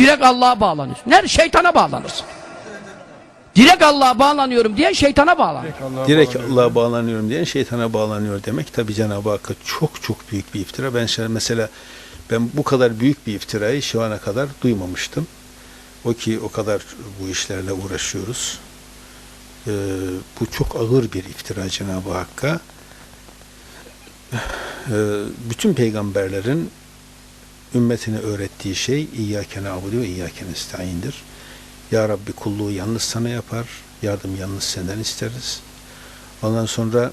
Direkt Allah'a bağlanıyorsun. Nerede? Şeytana bağlanırsın. Direkt Allah'a bağlanıyorum diye şeytana bağlanır. Direkt Allah'a bağlanıyorum diyen şeytana bağlanıyor demek tabi Cenab-ı Hakk'a çok çok büyük bir iftira. Ben şöyle mesela ben bu kadar büyük bir iftirayı şu ana kadar duymamıştım. O ki o kadar bu işlerle uğraşıyoruz. Ee, bu çok ağır bir iftira Cenab-ı Hakk'a. Ee, bütün peygamberlerin ümmetine öğrettiği şey İyyâke na'budu ve İyyâke nestaîn'dir. Ya Rabbi kulluğu yalnız sana yapar, yardım yalnız senden isteriz. Ondan sonra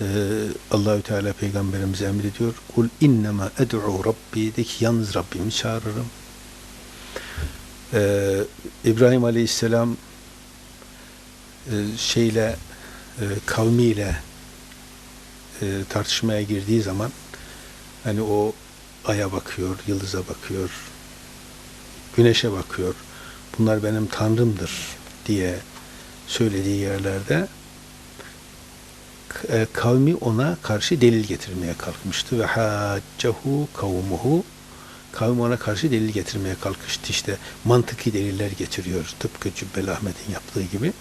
e, Allahü Teala peygamberimize emrediyor. Kul innema ed'u rabbi de ki yalnız Rabbimi çağırırım. E, İbrahim Aleyhisselam e, şeyle e, kavmiyle tartışmaya girdiği zaman hani o aya bakıyor, yıldıza bakıyor, güneşe bakıyor. Bunlar benim tanrımdır diye söylediği yerlerde e, kavmi ona karşı delil getirmeye kalkmıştı. Ve haccahu kavmuhu kavmi ona karşı delil getirmeye kalkıştı. İşte mantıki deliller getiriyor tıpkı Cübbeli Ahmet'in yaptığı gibi.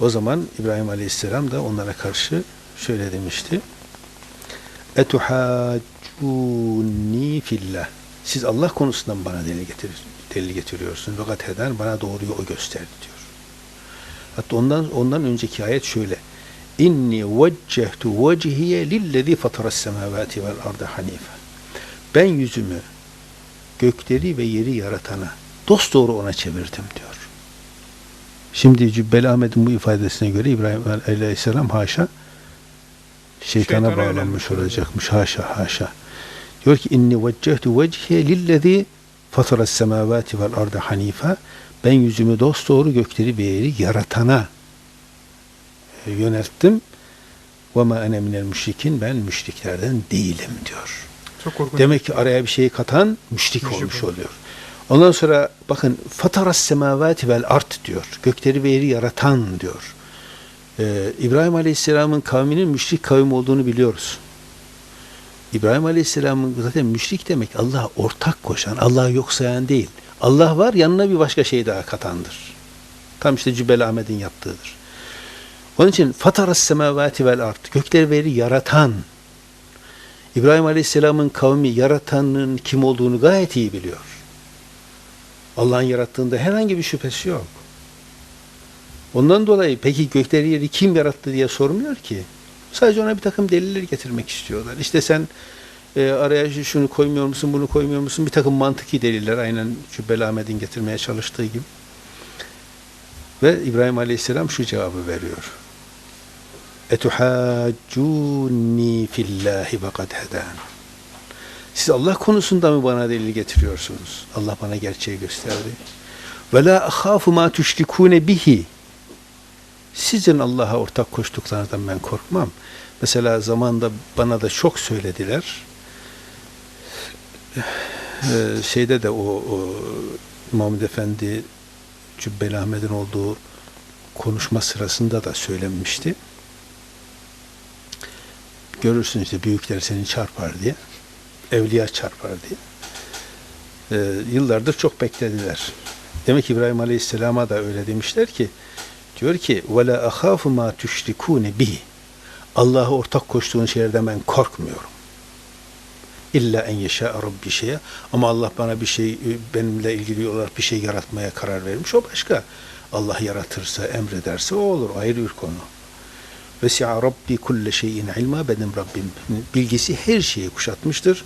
O zaman İbrahim Aleyhisselam da onlara karşı şöyle demişti etuhaccuni fillah siz Allah konusundan bana delil, getir, delil getiriyorsunuz fakat heden bana doğruyu o gösterdi diyor hatta ondan ondan önceki ayet şöyle İnni veccehtu vecihiye lillezî fataras semâvâti vel arda hanife. Ben yüzümü gökleri ve yeri yaratana dosdoğru ona çevirdim diyor. Şimdi Cübbeli Ahmet'in bu ifadesine göre İbrahim Aleyhisselam haşa şeytana Şeytana bağlanmış olacakmış. Haşa haşa. Diyor ki inni veccehtu vecihiye lillezî fataras semâvâti vel arda hanife. Ben yüzümü dosdoğru gökleri ve yeri yaratana yönelttim. Ve ma ene minel müşrikin ben müşriklerden değilim diyor. Çok korkunç. Demek ki araya bir şeyi katan müşrik, Müşrik olmuş olur. oluyor. Ondan sonra bakın fataras semavati vel art diyor. Gökleri ve yeri yaratan diyor. Ee, İbrahim Aleyhisselam'ın kavminin müşrik kavim olduğunu biliyoruz. İbrahim Aleyhisselam'ın zaten müşrik demek Allah'a ortak koşan, Allah'ı yok sayan değil. Allah var yanına bir başka şey daha katandır. Tam işte Cübbeli Ahmet'in yaptığıdır. Onun için fataras semavati vel art gökleri ve yeri yaratan İbrahim Aleyhisselam'ın kavmi yaratanın kim olduğunu gayet iyi biliyor. Allah'ın yarattığında herhangi bir şüphesi yok. Ondan dolayı peki gökleri yeri kim yarattı diye sormuyor ki. Sadece ona bir takım deliller getirmek istiyorlar. İşte sen e, araya şunu koymuyor musun, bunu koymuyor musun? Bir takım mantıki deliller aynen Cübbeli Ahmet'in getirmeye çalıştığı gibi. Ve İbrahim Aleyhisselam şu cevabı veriyor. Etuhaccuni fillahi ve kad heden. Siz Allah konusunda mı bana delil getiriyorsunuz? Allah bana gerçeği gösterdi. Ve la ahafu ma tüşrikune bihi. Sizin Allah'a ortak koştuklarınızdan ben korkmam. Mesela zamanda bana da çok söylediler. Ee, şeyde de o, o Muhammed Efendi Cübbeli Ahmet'in olduğu konuşma sırasında da söylenmişti. Görürsün işte büyükler seni çarpar diye. Evliya çarpar diye. Ee, yıllardır çok beklediler. Demek ki İbrahim Aleyhisselam'a da öyle demişler ki diyor ki وَلَا أَخَافُ مَا تُشْرِكُونَ بِهِ Allah'a ortak koştuğun şeylerden ben korkmuyorum. İlla en yeşâ rabbi şeye ama Allah bana bir şey benimle ilgili olarak bir şey yaratmaya karar vermiş o başka. Allah yaratırsa, emrederse o olur. Ayrı bir konu. Vesi'a rabbi kulle şeyin ilma benim Rabbim bilgisi her şeyi kuşatmıştır.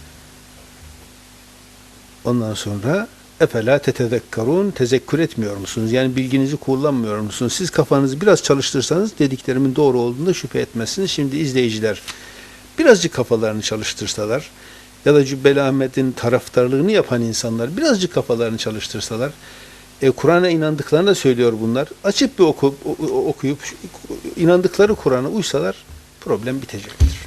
Ondan sonra efela tetezekkarun tezekkür etmiyor musunuz? Yani bilginizi kullanmıyor musunuz? Siz kafanızı biraz çalıştırsanız dediklerimin doğru olduğunda şüphe etmezsiniz. Şimdi izleyiciler birazcık kafalarını çalıştırsalar ya da Cübbeli Ahmet'in taraftarlığını yapan insanlar birazcık kafalarını çalıştırsalar e, Kur'an'a inandıklarını da söylüyor bunlar. Açıp bir oku, o- o- okuyup inandıkları Kur'an'a uysalar problem bitecektir.